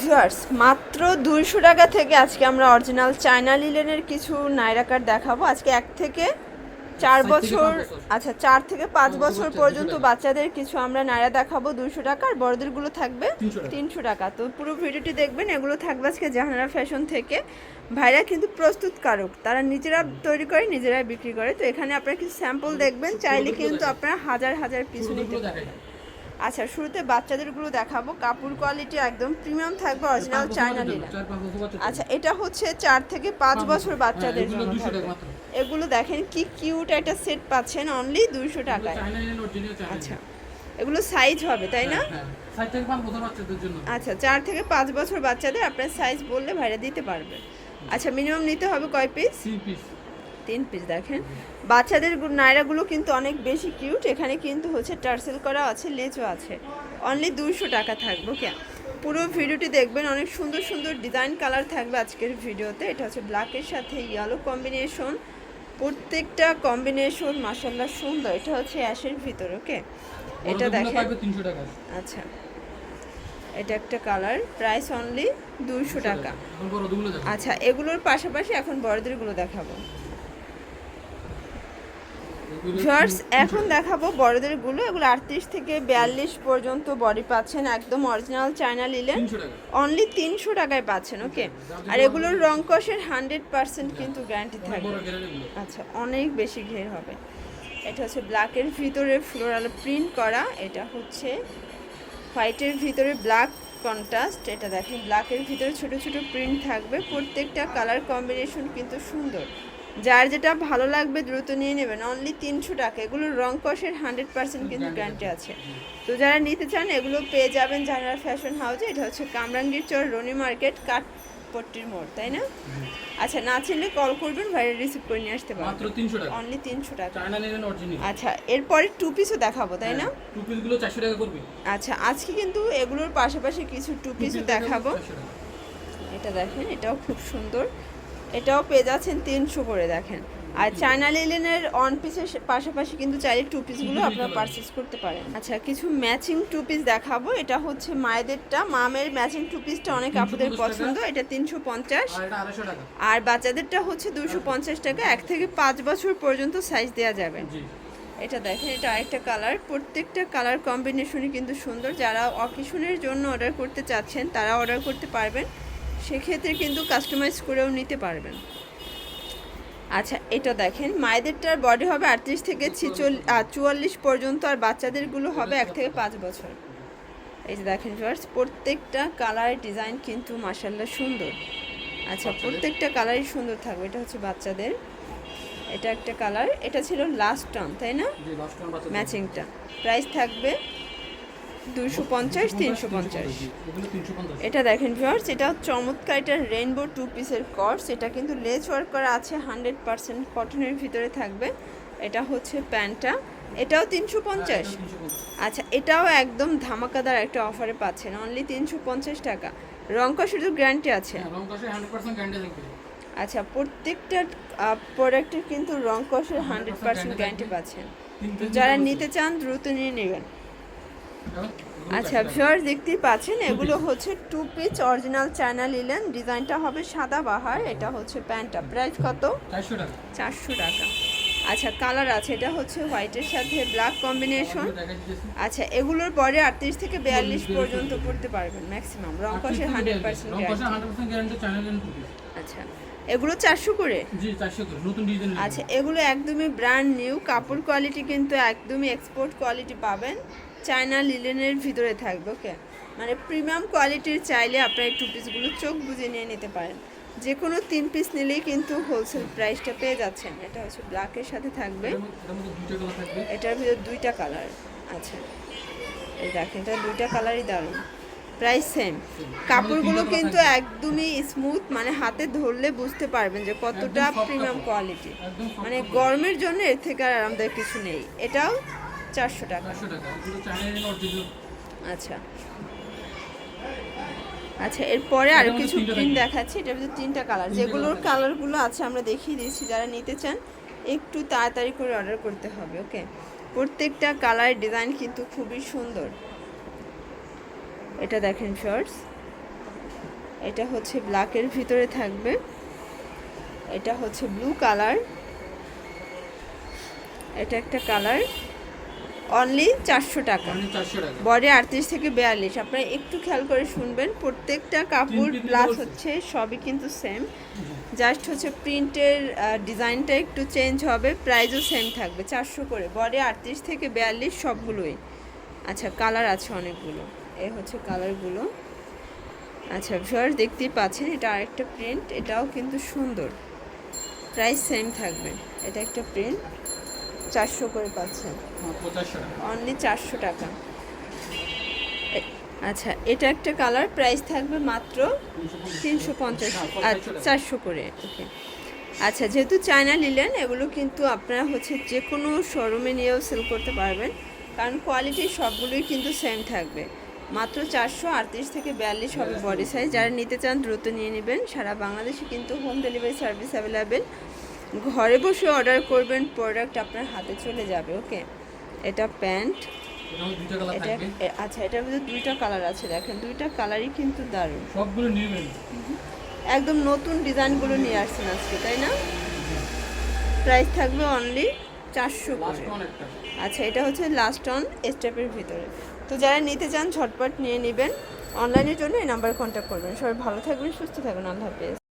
Viewers মাত্র দুইশো টাকা থেকে আজকে আমরা অরিজিনাল চায়না লিলেনের কিছু নাইরা কাট দেখাবো। আজকে এক থেকে চার বছর আচ্ছা চার থেকে পাঁচ বছর পর্যন্ত বাচ্চাদের কিছু আমরা নাইরা দেখাবো দুইশো টাকা আর বড়দেরগুলো থাকবে তিনশো টাকা। তো পুরো ভিডিওটি দেখবেন এগুলো থাকবে আজকে জাহানারা ফ্যাশন থেকে। ভাইরা কিন্তু প্রস্তুতকারক তারা নিজেরা তৈরি করে নিজেরাই বিক্রি করে। তো এখানে আপনারা কিছু স্যাম্পল দেখবেন চাইলে কিন্তু আপনারা হাজার হাজার পিছু নিতে পারেন আচ্ছা শুরুতে বাচ্চাদেরগুলো দেখাবো। কাপড় কোয়ালিটি একদম প্রিমিয়াম থাকবে অরিজিনাল চায়না বাচ্চাদের। আচ্ছা এটা হচ্ছে চার থেকে পাঁচ বছর। বাচ্চাদের এগুলো জন্য 200 টাকা থাকবে। মাত্র। এগুলো দেখেন কি কিউট একটা সেট পাচ্ছেন অনলি দুইশো টাকায়। লিনেন আচ্ছা এগুলো সাইজ হবে তাই না? আচ্ছা চার থেকে পাঁচ বছর বাচ্চাদের আপনার সাইজ বললে ভাইরা দিতে পারবে। আচ্ছা মিনিমাম নিতে হবে কয় পিস পিস তিন পিস দেখেন। বাচ্চাদের নায়রাগুলো কিন্তু অনেক বেশি কিউট এখানে কিন্তু হচ্ছে টার্সেল করা আছে লেজও আছে। অনলি দুশো টাকা থাকব ওকে পুরো ভিডিওটি দেখবেন অনেক সুন্দর সুন্দর ডিজাইন কালার থাকবে আজকের ভিডিওতে। এটা হচ্ছে ব্ল্যাকের সাথে ইয়েলো কম্বিনেশন প্রত্যেকটা কম্বিনেশন মাসাল্লাহ সুন্দর। এটা হচ্ছে অ্যাশের ভিতর ওকে এটা দেখেন। আচ্ছা। এটা একটা কালার প্রাইস অনলি দুইশো টাকা। আচ্ছা এগুলোর পাশাপাশি এখন বড়দেরগুলো দেখাবো। তিন- এখন দেখাবো বড়দেরগুলো। এগুলো আটত্রিশ থেকে বিয়াল্লিশ পর্যন্ত বডি পাচ্ছেন একদম অরিজিনাল চায়না লিলেন অনলি তিনশো টাকায় পাচ্ছেন ওকে আর এগুলোর রং কষের হান্ড্রেড পার্সেন্ট কিন্তু গ্যারান্টি থাকবে। আচ্ছা অনেক বেশি ঘের হবে। এটা হচ্ছে ব্ল্যাকের ভিতরে ফ্লোরাল প্রিন্ট করা। এটা হচ্ছে হোয়াইটের ভিতরে ব্ল্যাক কন্ট্রাস্ট এটা দেখেন ব্ল্যাকের ভিতরে ছোট ছোট প্রিন্ট থাকবে। প্রত্যেকটা কালার কম্বিনেশন কিন্তু সুন্দর। যার যেটা ভালো লাগবে দ্রুত নিয়ে নেবেন। অনলি তিনশো টাকা। এগুলোর রং কষের হান্ড্রেড পার্সেন্ট কিন্তু গ্যারান্টি আছে। তো যারা নিতে চান এগুলো পেয়ে যাবেন যারা ফ্যাশন হাউসে এটা হচ্ছে কামরাঙ্গীর চর রনি মার্কেট কাঠপট্টির মোড় তাই না? আচ্ছা না চিনলে কল করবেন ভাইরা রিসিভ করে নিয়ে আসতে মাত্র পারবেন তিনশো টাকা। অনলি তিনশো টাকা। চায়না লিনেন অরিজিনাল আচ্ছা এরপরে টু পিসও দেখাবো তাই না? টু পিসগুলো চারশো টাকা করবে। আচ্ছা আজকে কিন্তু এগুলোর পাশাপাশি কিছু টু পিসও দেখাবো এটা দেখেন এটাও খুব সুন্দর। এটাও পেয়ে যাচ্ছেন তিনশো করে দেখেন। আর চায়না লিলেনের অন পিসের পাশাপাশি কিন্তু চাইলে টু পিসগুলো আপনারা পারচেস করতে পারেন। আচ্ছা কিছু ম্যাচিং টু পিস দেখাবো। এটা হচ্ছে মায়েদেরটা। মামের ম্যাচিং টু পিসটা অনেক আপুদের পছন্দ। এটা তিনশো পঞ্চাশ। আর এটা আড়াইশো টাকা। আর বাচ্চাদেরটা হচ্ছে দুশো পঞ্চাশ টাকা। এক থেকে পাঁচ বছর পর্যন্ত সাইজ দেওয়া যাবে। এটা দেখেন এটা আরেকটা কালার প্রত্যেকটা কালার কম্বিনেশনই কিন্তু সুন্দর। যারা অকেশনের জন্য অর্ডার করতে চাচ্ছেন তারা অর্ডার করতে পারবেন। সেক্ষেত্রে কিন্তু কাস্টমাইজ করেও নিতে পারবেন। আচ্ছা এটা দেখেন মায়েদেরটার বডি হবে আটত্রিশ থেকে ছিচল্লিশ চুয়াল্লিশ পর্যন্ত আর বাচ্চাদেরগুলো হবে এক থেকে পাঁচ বছর। এই যে দেখেন ফার্স্ট প্রত্যেকটা কালার ডিজাইন কিন্তু মাসাল্লাহ সুন্দর। আচ্ছা প্রত্যেকটা কালারই সুন্দর থাকবে এটা হচ্ছে বাচ্চাদের। এটা একটা কালার এটা ছিল লাস্ট টার্ম তাই না? ম্যাচিংটা প্রাইস থাকবে দুশো পঞ্চাশ তিনশো পঞ্চাশ। এটা দেখেন ভিউয়ার্স এটা চমৎকার এটা রেনবো টু পিসের কর্স এটা কিন্তু লেস ওয়ার্ক করা আছে হান্ড্রেড পার্সেন্ট কটনের ভিতরে থাকবে। এটা হচ্ছে প্যান্টটা। এটাও তিনশো পঞ্চাশ। আচ্ছা এটাও একদম ধামাকাদার একটা অফারে পাচ্ছেন। অনলি তিনশো পঞ্চাশ টাকা। রংকা শুধু গ্যারান্টি আছে। হ্যাঁ আচ্ছা প্রত্যেকটা প্রোডাক্টের কিন্তু রং কষের হান্ড্রেড পার্সেন্ট গ্যারান্টি পাচ্ছেন। যারা নিতে চান দ্রুত নিয়ে নেবেন। আচ্ছা 400 টাকা। দেখতেই পাচ্ছেন এগুলো হচ্ছে two piece original China linen ডিজাইনটা হবে সাদা বাহার এটা হচ্ছে প্যান্টটা। প্রাইস কত? চারশো টাকা। চারশো টাকা। আচ্ছা কালার আছে এটা হচ্ছে হোয়াইটের সাথে ব্ল্যাক কম্বিনেশন আচ্ছা এগুলোর পরে আটত্রিশ থেকে বিয়াল্লিশ পর্যন্ত পড়তে পারবেন ম্যাক্সিমাম রং কষে হান্ড্রেড পার্সেন্ট আচ্ছা। এগুলো চারশো করে? আচ্ছা এগুলো একদমই ব্র্যান্ড নিউ কাপড় কোয়ালিটি কিন্তু একদমই এক্সপোর্ট কোয়ালিটি পাবেন। চায়না লিলেনের ভিতরে থাকবে ওকে মানে প্রিমিয়াম কোয়ালিটির চাইলে আপনার টু পিসগুলো চোখ বুঝে নিয়ে নিতে পারেন। যে কোনো তিন পিস নিলেই কিন্তু হোলসেল প্রাইসটা পেয়ে যাচ্ছেন। এটা হচ্ছে ব্ল্যাকের সাথে থাকবে। এটার ভিতরে দুইটা কালার আচ্ছা। এই দেখেন এটা দুইটা কালারই দারুণ। প্রাইস সেম কাপড়গুলো কিন্তু একদমই স্মুথ মানে হাতে ধরলে বুঝতে পারবেন যে কতটা প্রিমিয়াম কোয়ালিটি মানে গরমের জন্য এর থেকে আর আরামদায়ক কিছু নেই। এটাও চারশো টাকা। আচ্ছা। আচ্ছা এরপরে আরও এটার মধ্যে কিছু প্রিন্ট দেখাচ্ছি। এটার ভিতরে তিনটা কালার যেগুলোর কালারগুলো আছে আমরা দেখিয়ে দিচ্ছি যারা নিতে চান একটু তাড়াতাড়ি করে অর্ডার করতে হবে ওকে প্রত্যেকটা কালার ডিজাইন কিন্তু খুবই সুন্দর। এটা দেখেন শর্টস এটা হচ্ছে ব্ল্যাকের ভিতরে থাকবে। এটা হচ্ছে ব্লু কালার এটা একটা কালার অনলি চারশো টাকা। বডি আটত্রিশ থেকে বিয়াল্লিশ। আপনারা একটু খেয়াল করে শুনবেন প্রত্যেকটা কাপড় প্লাস হচ্ছে সবই কিন্তু সেম জাস্ট হচ্ছে প্রিন্টের ডিজাইনটা একটু চেঞ্জ হবে প্রাইসও সেম থাকবে। চারশো করে। বডি আটত্রিশ থেকে বিয়াল্লিশ সবগুলোই। আচ্ছা কালার আছে অনেকগুলো। এ হচ্ছে কালারগুলো। আচ্ছা ভিউয়ার দেখতেই পাচ্ছেন এটা আরেকটা প্রিন্ট এটাও কিন্তু সুন্দর। প্রাইস সেম থাকবে এটা একটা প্রিন্ট চারশো করে পাচ্ছেন। অনলি চারশো টাকা। আচ্ছা এটা একটা কালার প্রাইস থাকবে মাত্র তিনশো পঞ্চাশ আচ্ছা চারশো করে ওকে। আচ্ছা যেহেতু চায়না নিলেন এগুলো কিন্তু আপনারা হচ্ছে যে কোনো শোরুমে নিয়েও সেল করতে পারবেন কারণ কোয়ালিটি সবগুলোই কিন্তু সেম থাকবে। মাত্র চারশো আটত্রিশ থেকে বিয়াল্লিশ হবে বডি সাইজ যারা নিতে চান দ্রুত নিয়ে নেবেন। সারা বাংলাদেশে কিন্তু হোম ডেলিভারি সার্ভিস অ্যাভেলেবেল ঘরে বসে অর্ডার করবেন প্রোডাক্ট আপনার হাতে চলে যাবে ওকে এটা প্যান্ট এটা আচ্ছা এটার মধ্যে দুইটা কালার আছে দেখেন। দুইটা কালারই কিন্তু দারুণ। সবগুলো নেবেন। একদম নতুন ডিজাইনগুলো নিয়ে আসছেন আজকে তাই না? প্রাইস থাকবে অনলি চারশো করে। আচ্ছা এটা হচ্ছে লাস্ট অন স্টেপের ভিতরে। তো যারা নিতে চান ঝটপট নিয়ে নেবেন। অনলাইনের জন্য এই নাম্বারে কন্ট্যাক্ট করবেন। সবাই ভালো থাকবেন, সুস্থ থাকবেন। আল্লাহ হাফেজ।